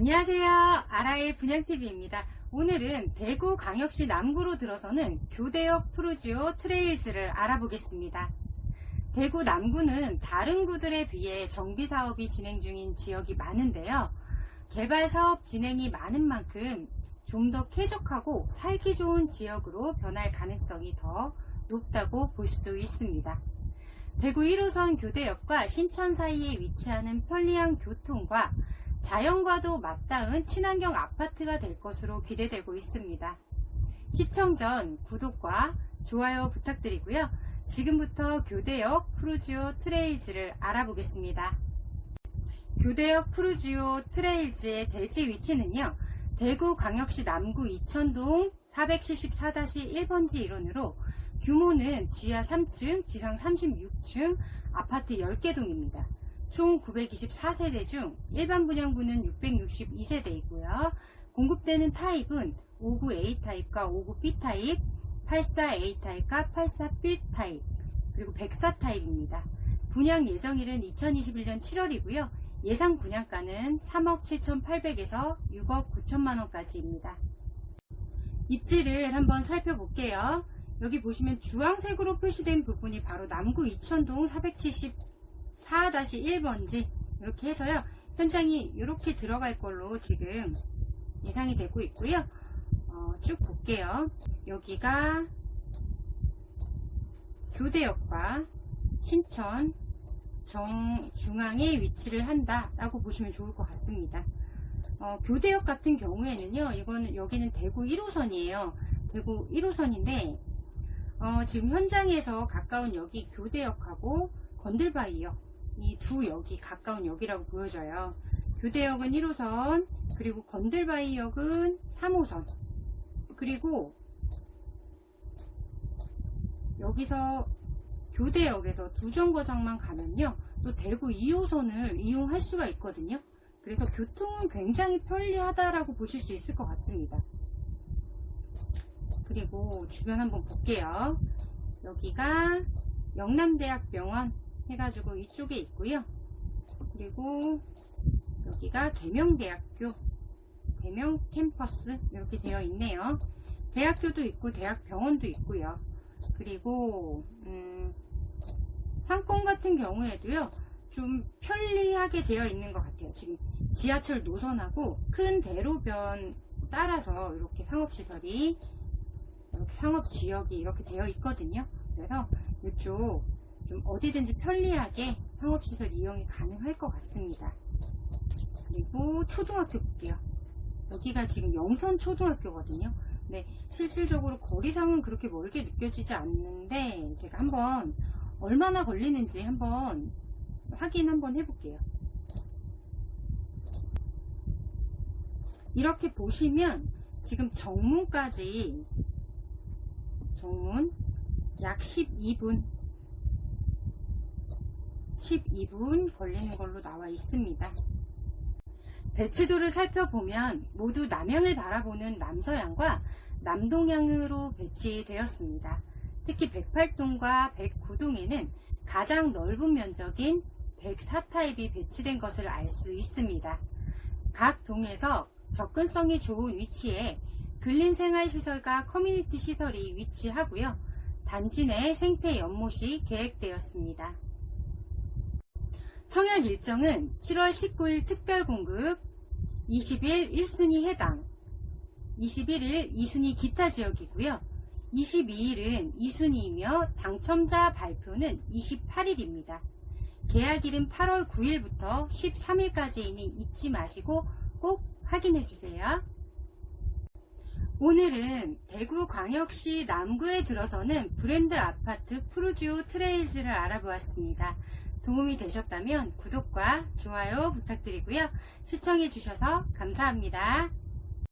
안녕하세요. 아라의 분양TV입니다. 오늘은 대구 광역시 남구로 들어서는 교대역 프루지오 트레일즈를 알아보겠습니다. 대구 남구는 다른 구들에 비해 정비 사업이 진행 중인 지역이 많은데요. 개발 사업 진행이 많은 만큼 좀 더 쾌적하고 살기 좋은 지역으로 변할 가능성이 더 높다고 볼 수 있습니다. 대구 1호선 교대역과 신천 사이에 위치하는 편리한 교통과 자연과도 맞닿은 친환경 아파트가 될 것으로 기대되고 있습니다. 시청 전 구독과 좋아요 부탁드리고요. 지금부터 교대역 프루지오 트레일즈를 알아보겠습니다. 교대역 프루지오 트레일즈의 대지 위치는요. 대구 광역시 남구 이천동 474-1번지 일원으로 규모는 지하 3층, 지상 36층 아파트 10개 동입니다. 총 924세대 중 일반 분양분은 662세대이고요. 공급되는 타입은 59A 타입과 59B 타입, 84A 타입과 84B 타입, 그리고 104 타입입니다. 분양 예정일은 2021년 7월이고요. 예상 분양가는 3억 7,800에서 6억 9천만 원까지입니다. 입지를 한번 살펴볼게요. 여기 보시면 주황색으로 표시된 부분이 바로 남구 이천동 474-1번지 이렇게 해서요. 현장이 이렇게 들어갈 걸로 지금 예상이 되고 있고요. 어, 쭉 볼게요. 여기가 교대역과 신천 정 중앙에 위치를 한다라고 보시면 좋을 것 같습니다. 어, 교대역 같은 경우에는요, 이거는 여기는 대구 1호선이에요. 대구 1호선인데 어, 지금 현장에서 가까운 역이 교대역하고 건들바위역 이 두 역이 가까운 역이라고 보여져요. 교대역은 1호선 그리고 건들바위역은 3호선 그리고 여기서 교대역에서 두 정거장만 가면요 또 대구 2호선을 이용할 수가 있거든요. 그래서 교통은 굉장히 편리하다라고 보실 수 있을 것 같습니다. 그리고 주변 한번 볼게요. 여기가 영남대학병원 해가지고 이쪽에 있고요. 그리고 여기가 계명대학교, 계명 캠퍼스 이렇게 되어 있네요. 대학교도 있고 대학병원도 있고요. 그리고 음, 상권 같은 경우에도요. 좀 편리하게 되어 있는 것 같아요. 지금 지하철 노선하고 큰 대로변 따라서 이렇게 상업시설이 이렇게 상업지역이 이렇게 되어 있거든요. 그래서 이쪽 좀 어디든지 편리하게 상업시설 이용이 가능할 것 같습니다. 그리고 초등학교 볼게요. 여기가 지금 영선 초등학교거든요. 네, 실질적으로 거리상은 그렇게 멀게 느껴지지 않는데 제가 한번 얼마나 걸리는지 한번 확인 한번 해볼게요. 이렇게 보시면 지금 정문까지 정문 약 12분 12분 걸리는 걸로 나와 있습니다. 배치도를 살펴보면 모두 남향을 바라보는 남서향과 남동향으로 배치되었습니다. 특히 108동과 109동에는 가장 넓은 면적인 104타입이 배치된 것을 알 수 있습니다. 각 동에서 접근성이 좋은 위치에 근린 생활시설과 커뮤니티 시설이 위치하고요. 단지 내 생태 연못이 계획되었습니다. 청약 일정은 7월 19일 특별 공급, 20일 1순위 해당, 21일 2순위 기타 지역이고요. 22일은 2순위이며 당첨자 발표는 28일입니다. 계약일은 8월 9일부터 13일까지이니 잊지 마시고 꼭 확인해 주세요. 오늘은 대구 광역시 남구에 들어서는 브랜드 아파트 프루지오 트레일즈를 알아보았습니다. 도움이 되셨다면 구독과 좋아요 부탁드리고요. 시청해 주셔서 감사합니다.